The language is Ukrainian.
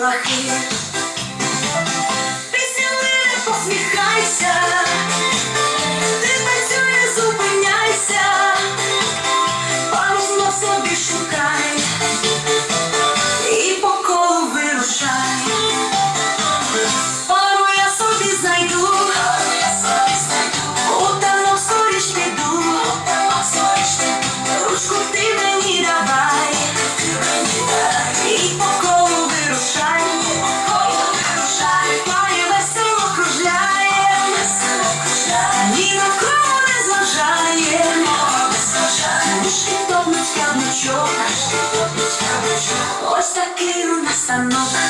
right here. Ось такий у нас станок.